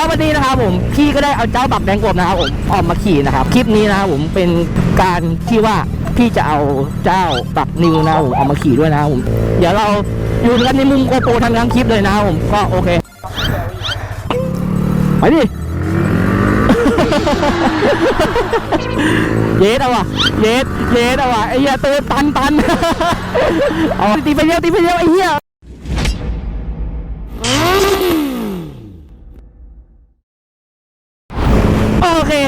ก็วันนี้นะครับผมพี่ก็ได้เอาเจ้าบักแดงกบนะครับผมออกมาขี่นะครับ คลิปนี้นะครับผมเป็นการที่ว่าพี่จะเอาเจ้าบักนิวนะครับผมออกมาขี่ด้วยนะครับผมเดี๋ยวเราอยู่กันในมุมโกโปรทั้งทั้งคลิปเลยนะครับผมก็โอเคไปดิเยสเอาวะเยสเยสเอาวะไอ้เหี้ยเตือนตันตันเอาตีไปเดียวตีไปเดียวไอ้เหี้ย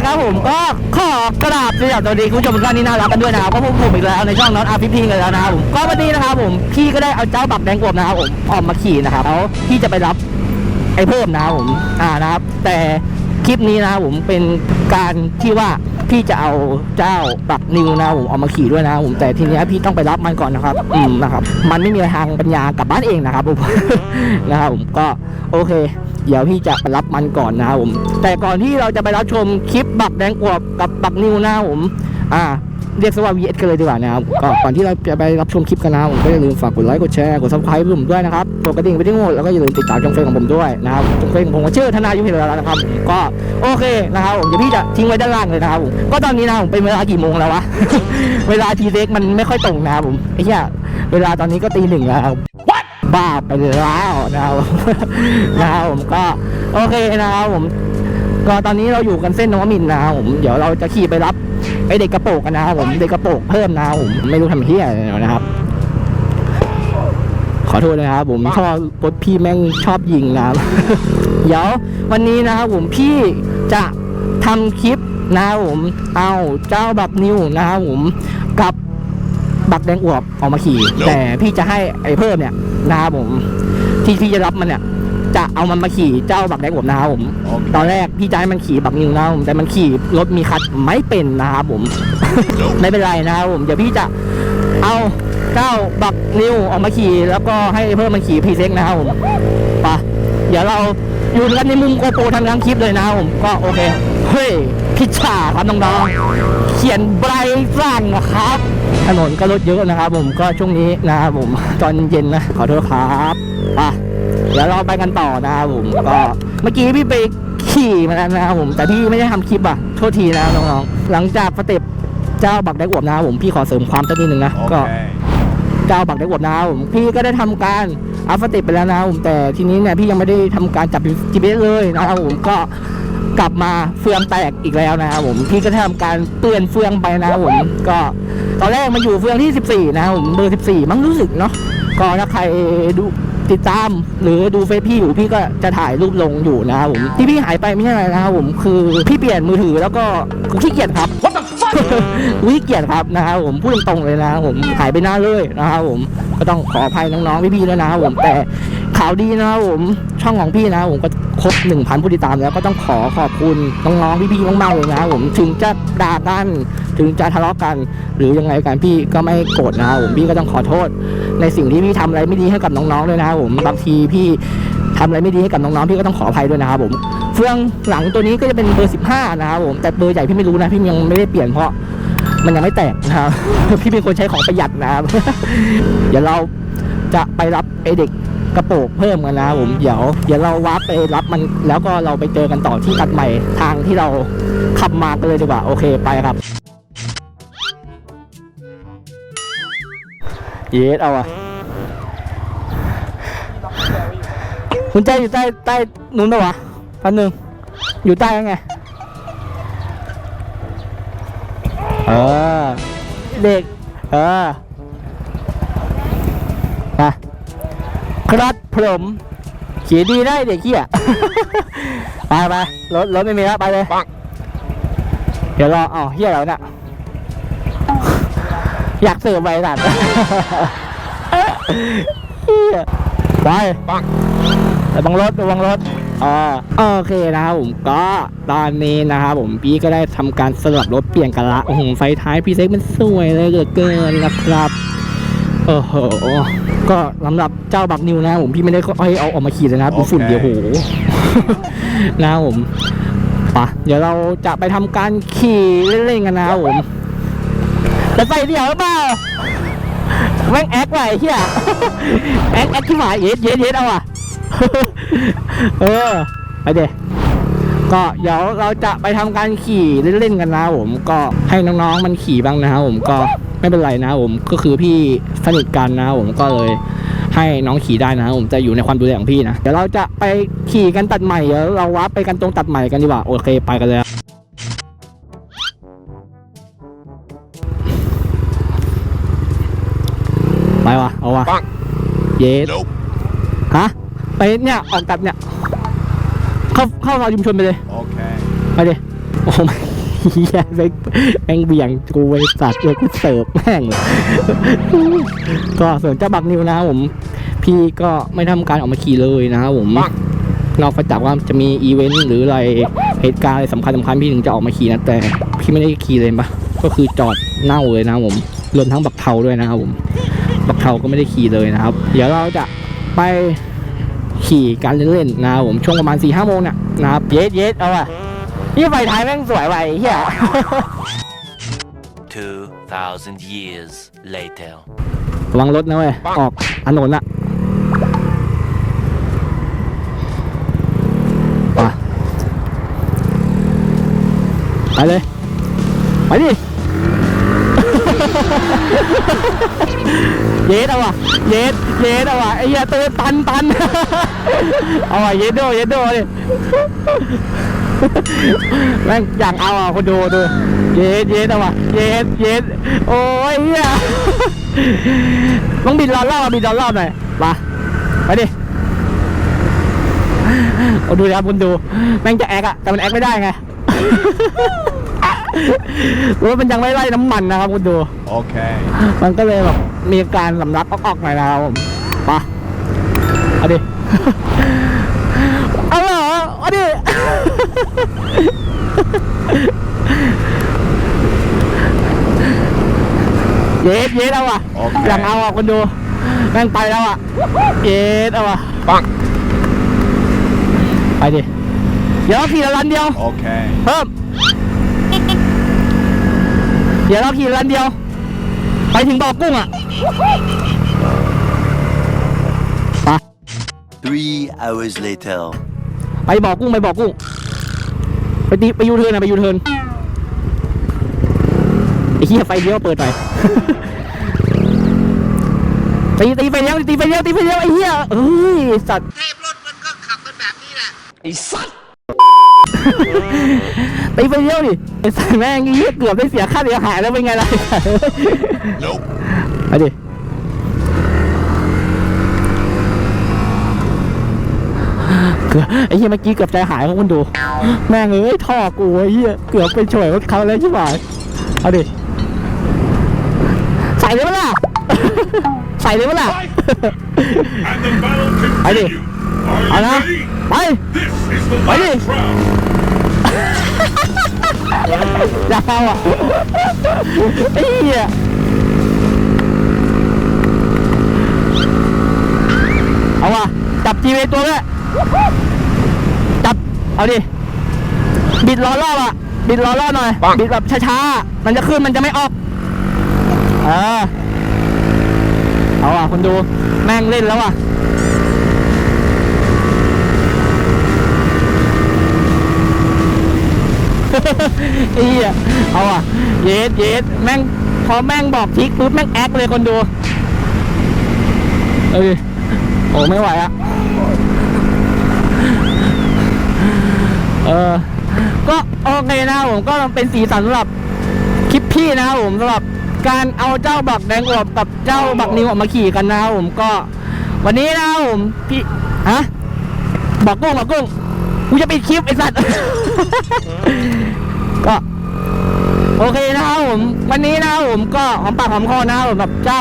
ครับผมก็ขอกราบสวัสดีคุณผู้ชมทุกท่านที่น่ารักกันด้วยนะครับก็พบผมอีกแล้วในช่องน็อตอาร์พีพีกันแล้วนะครับผมก็วันนี้นะครับผมพี่ก็ได้เอาเจ้าบักแดงกบนะครับผมออกมาขี่นะครับแล้วพี่จะไปรับไอ้เพิ่มนะครับผมอ่านะครับ แต่คลิปนี้นะครับผมเป็นการที่ว่าพี่จะเอาเจ้าบักนิวนะครับผมออกมาขี่ด้วยนะครับผมแต่ทีเนี้ยพี่ต้องไปรับมันก่อนนะครับอืมนะครับ มันไม่มีทางปัญญากลับบ้านเองนะครับผมนะครับผมก็โอเค เดี๋ยวพี่จะไปรับมันก่อนนะครับผม แต่ก่อนที่เราจะไปรับชมคลิปบักแดงกวบกับบักนิวนะครับผม อ่าเรียกซะว่า VS กันเลยดีกว่านะครับก็ก่อนที่เราจะไปรับชมคลิปกันนะผมก็อย่าลืมฝากกดไลค์กดแชร์กด subscribe ให้ผมด้วยนะครับกดกระดิ่งไปที่โหมดแล้วก็อย่าลืมติดตามช่องเฟซของผมด้วยนะครับช่องเฟซของผมก็ชื่อธนายุพิรแล้วนะครับ ก็โอเคนะครับผมเดี๋ยวพี่จะทิ้งไว้ด้านล่างเลยนะครับผมก็ตอนนี้นะผมเป็นเวลากี่โมงแล้ววะเวลาทีเล็กมันไม่ค่อยตรงนะครับผมไอ้เหี้ยเวลาตอนนี้ก็ตีหนึ่งแล้วครับ บ้าไปแล้วนะครับนะครับผมก็โอเคนะครับผม ก็ตอนนี้เราอยู่กันเส้นนวมินนะครับผมเดี๋ยวเราจะขี่ไปรับไอเด็กกระโปงกันนะครับผมเด็กกระโปงเพิ่มนะครับผมไม่รู้ทำเฮียอะไรนะครับ ขอโทษนะครับผมชอบรถพี่แม่งชอบยิงนะครับเดี๋ยววันนี้นะครับผมพี่จะทำคลิปนะครับผมเอาเจ้าแบักนิวนะครับผมกับ บักแดงอวบออกมาขี่ แต่พี่จะให้ไอ้เพิ่มเนี่ยนะครับผม ที่พี่จะรับมันเนี่ย จะเอามันมาขี่เจ้าบักแดงอวบนะครับผมตอนแรกพี่จะให้มันขี่บักนิวนะครับผมแต่มันขี่รถมีคัดไม่เป็นนะครับผม ไม่เป็นไรนะครับผมเดี๋ยวพี่จะเอาเจ้าบักนิวออกมาขี่แล้วก็ให้เพิ่มมันขี่พีเซ็กนะครับผมไปะเดี๋ยวเราอยู่กันในมุมโกโปรทั้งทั้งคลิปเลยนะครับผมก็โอเค เฮ้ยพิชชาครับน้องๆเขียนไบรท์สั่งนะครับ ถนนก็รถเยอะนะครับผมก็ช่วงนี้นะครับผมตอนเย็นนะขอโทษครับไปะเดี๋ยวเราไปกันต่อนะครับผมก็เมื่อกี้พี่ไปขี่มาแล้วนะครับผมแต่พี่ไม่ได้ทำคลิปอะโทษทีนะน้องๆหลังจากสเต็ปเจ้าบักได้อวบนะครับผมพี่ขอเสริมความสักนิดนึงนะก็เจ้าบักได้อวบนะครับผมพี่ก็ได้ทำการอัพสเต็ปไปแล้วนะครับผมแต่ทีนี้เนี่ยพี่ยังไม่ได้ทำการจับ GPS เลยนะครับผมก็ กลับมาเฟืองแตกอีกแล้วนะครับผมพี่ก็ได้ทำการเปลี่ยนเฟืองไปนะครับผมก็ตอนแรกมันอยู่เฟืองที่ 14 นะครับผมเบอร์ 14 มั้งรู้สึกเนาะก็ถ้าใครดูติดตามหรือดูเฟซพี่อยู่พี่ก็จะถ่ายรูปลงอยู่นะครับผมที่พี่หายไปไม่ใช่อะไรนะครับผมคือพี่เปลี่ยนมือถือแล้วก็กูขี้เกียจครับวิเกียรติครับนะครับผมพูดตรงๆเลยนะครับผมหายไปหน้าเลยนะครับผม ก็ต้องขออภัยน้องๆพี่ๆด้วยนะครับผมแต่ข่าวดีนะครับผมช่องของพี่นะครับผมก็ครบ1,000ผู้ติดตามแล้วก็ต้องขอขอบคุณน้องๆพี่ๆมากๆเลยนะครับผมถึงจะด่ากันถึงจะทะเลาะกัน หรือยังไงกันพี่ก็ไม่โกรธนะครับผมพี่ก็ต้องขอโทษ ในสิ่งที่พี่ทำอะไรไม่ดีให้กับน้องๆด้วยนะครับผมบางทีพี่ทำอะไรไม่ดีให้กับน้องๆพี่ก็ต้องขออภัยด้วยนะครับผมเฟืองหลังตัวนี้ก็จะเป็นเบอร์ 15 นะครับผมแต่เบอร์ใหญ่พี่ไม่รู้นะพี่ยังไม่ได้เปลี่ยนเพราะ มันยังไม่แตกนะครับ พี่เป็นคนใช้ของประหยัดนะครับเดี๋ยวเราจะไปรับไอเด็กกระโปงเพิ่มกันนะผมเดี๋ยวเดี๋ยวเราวาร์ปไปรับมันแล้วก็เราไปเจอกันต่อที่ตัดใหม่ทางที่เราขับมากันเลยดีกว่าโอเคไปครับ เยสเอาอะคุณใจอยู่ใต้ใต้นู้นปะวะพันหนึ่งอยู่ใต้ยังไง เออ เด็ก เออมาครับผมเขียนดีได้เด็กเขี้ยไปไปรถรถไม่มีแล้วไปเลยเดี๋ยวรออ๋อเฮียแล้วน่ะอยากเสิร์ฟไปสัตว์เหี้ยไประวังรถระวังรถ อ่าโอเคนะครับผมก็ตอนนี้นะครับผมพี่ก็ได้ทำการสลับรถเปลี่ยนกันละโอ้โหไฟท้ายพี่เซ็กมันสวยเลยเหลือเกินนะครับโอ้โหก็สำหรับเจ้าบักนิวนะครับผมพี่ไม่ได้ให้เอาออกมาขี่เลยนะครับดูฝุ่นโอเคเดี๋ยวโหนะครับผมไปะเดี๋ยวเราจะไปทำการขี่เล่นๆกันนะครับผมจะใส่เดี่ยวหรือเปล่าแม่งแอคไว้เฮียแอคแอคที่หมายเย็ดเย็ดเย็ดเอาอะ เออไปเดก็เดี๋ยวเราจะไปทำการขี่เล่นๆกันนะผมก็ให้น้องๆมันขี่บ้างนะครับผมก็ไม่เป็นไรนะผมก็คือพี่สนิทกันนะผมก็เลยให้น้องขี่ได้นะครับผมจะอยู่ในความดูแลของพี่นะเดี๋ยวเราจะไปขี่กันตัดใหม่เดี๋ยวเราวัดไปกันตรงตัดใหม่กันดีกว่าโอเคไปกันเลยไปวะเอาวะเยสฮะ ไปเนี่ยออกตัดเนี่ย เข้าเข้าซอยชุมชนไปเลย Okay. ไปดิโอ้ไม่เฮียแม่งแม่งเบี่ยงกูไอ้สัตว์เลยกูเสิร์ฟแม่งเลยก็ส่วนเจ้าบักนิวนะครับผม พี่ก็ไม่ทำการออกมาขี่เลยนะครับผมนอกจากว่าจะมีอีเวนต์หรืออะไรเหตุการณ์อะไรสำคัญสำคัญพี่ถึงจะออกมาขี่นะแต่พี่ไม่ได้ขี่เลยปะก็คือจอดเน่าเลยนะครับผมรวมทั้งบักเทาด้วยนะครับผม บักเทาก็ไม่ได้ขี่เลยนะครับ เดี๋ยวเราจะไป ขี่กันเล่นๆนะครับผมช่วงประมาณ4ี่ห้าโมงเนี่ยนะครับเยสเยสเอาอะนี่ไฟท้ายแม่งสวยไวะไอ้เฮีย 2,000 years later. ระวังรถนะเว้ย ออกถนนอะไปไปเลย ไปดิ เยสเอาว่ะ เยสเยสเอาว่ะไอ้เหี้ยตือนตันตันเอาว่ะเยสโดเยสโดดิแม่งอยากเอาอะคนดูดู เยสเยสเอาว่ะ เยสเยสโอ้ยเหี้ยต้องบินรอบรอบบินรอบรอบหน่อยมาไปดิเอาดูนะครับคุณดู แม่งจะแอคอะแต่มันแอคไม่ได้ไง รถมันยังไม่ไล่น้ำมันนะครับคุณดู Okay. มันก็เลยแบบมีการสำลักออกๆหน่อยนะครับผมไปะเอาดิ เอาเหรอเอาดิ เย็ดเย็ดเอาอะโอเค อย่างเอาอะคนดูแม่งไปแล้วอะ เย็ดเอาอะ Bonk. ไปดิ เดี๋ยวเราขี่ละลันเดียว Okay. เพิ่ม เดี๋ยวเราขี่ลันเดียว ไปถึงบ่อกุ้งอะ Three hours later. ไปบ่อกุ้งไปบ่อกุ้ง ไปตีไปยูเทิร์นนะไปยูเทิร์นไอ้เหี้ยไฟเลี้ยวเปิดหน่อยตีตีไฟเลี้ยวตีไฟเลี้ยวตีไฟเลี้ยวไอ้เหี้ยเอ้ยสัตว์เทพรถมันก็ขับกันแบบนี้แหละตี ไฟเลี้ยวดิไอ้สัตว์แม่งไอ้เหี้ยเกือบได้เสียค่าเสียหายแล้วเป็นไงล่ะ Nope. ไปดิเกือบไอ้เหี้ยเมื่อกี้เกือบใจหายของคุณดู แม่งเอ้ยท่อกูไอ้เหี้ยเกือบไปช่วยรถเขาแล้วใช่ไหมเอาดิใส่เลยปะล่ะ ใส่เลยปะล่ะ And the battle I did. continues. เอา Are นะ you ready? ไป This is the I did. last round. อย่าเอาอะไอ้เหี้ยเอาว่ะจับทีวีตัวด้วยจับ เอาดิ บิดล้อรอบอะ บิดล้อรอบหน่อย บิดแบบช้าๆ มันจะขึ้นมันจะไม่ออก เออ เอาอะคุณดู แม่งเล่นแล้วอะ ไอ้เหี้ยเอาอะเยสเยสแม่งพอแม่งบอกทิกปุ๊บแม่งแอคเลยคนดูเอ้ยโอ้ไม่ไหวอะเออก็โอเคนะผมก็เป็นสีสันสำหรับคลิปพี่นะครับผมสำหรับการเอาเจ้าบักแดงอวบกับเจ้าบักนิวออกมาขี่กันนะครับผมก็ วันนี้นะครับผมพี่ฮะบอกกุ้งบอกกุ้ง กูจะปิดคลิปไอ้สัตว์ ก็โอเคนะครับผมวันนี้นะครับผมก็หอมปากหอมคอนะครับผมกับเจ้า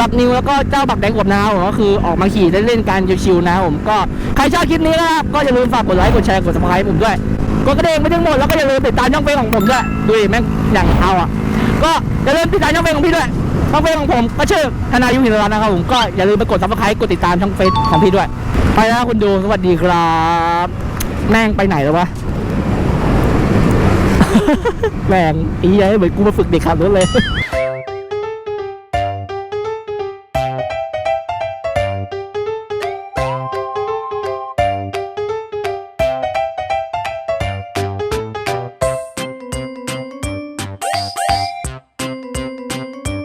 บักนิวแล้วก็เจ้าบักแดงกบนะครับผมก็คือออกมาขี่เล่นๆกันชิวๆนะครับผมก็ใครชอบคลิปนี้นะครับก็อย่าลืมฝากกดไลค์กดแชร์กดซับสไครต์ผมด้วยกดกระดิ่งไม่ถึงหมดแล้วก็อย่าลืมติดตามช่องเฟซของผมด้วยดูดิแม่งอย่างเอาอะ ก็อย่าลืมติดตามช่องเฟซของพี่ด้วยช่องเฟซของผมก็ชื่อธนายุหินรัตน์นะครับผมก็อย่าลืมไปกดซับสไครต์กดติดตามช่องเฟซของพี่ด้วย ไปแล้วคุณดูสวัสดีครับ แม่งไปไหนแล้ววะ แม่งอีเหี้ยเหมือนกูมาฝึกเด็กขับรถเลย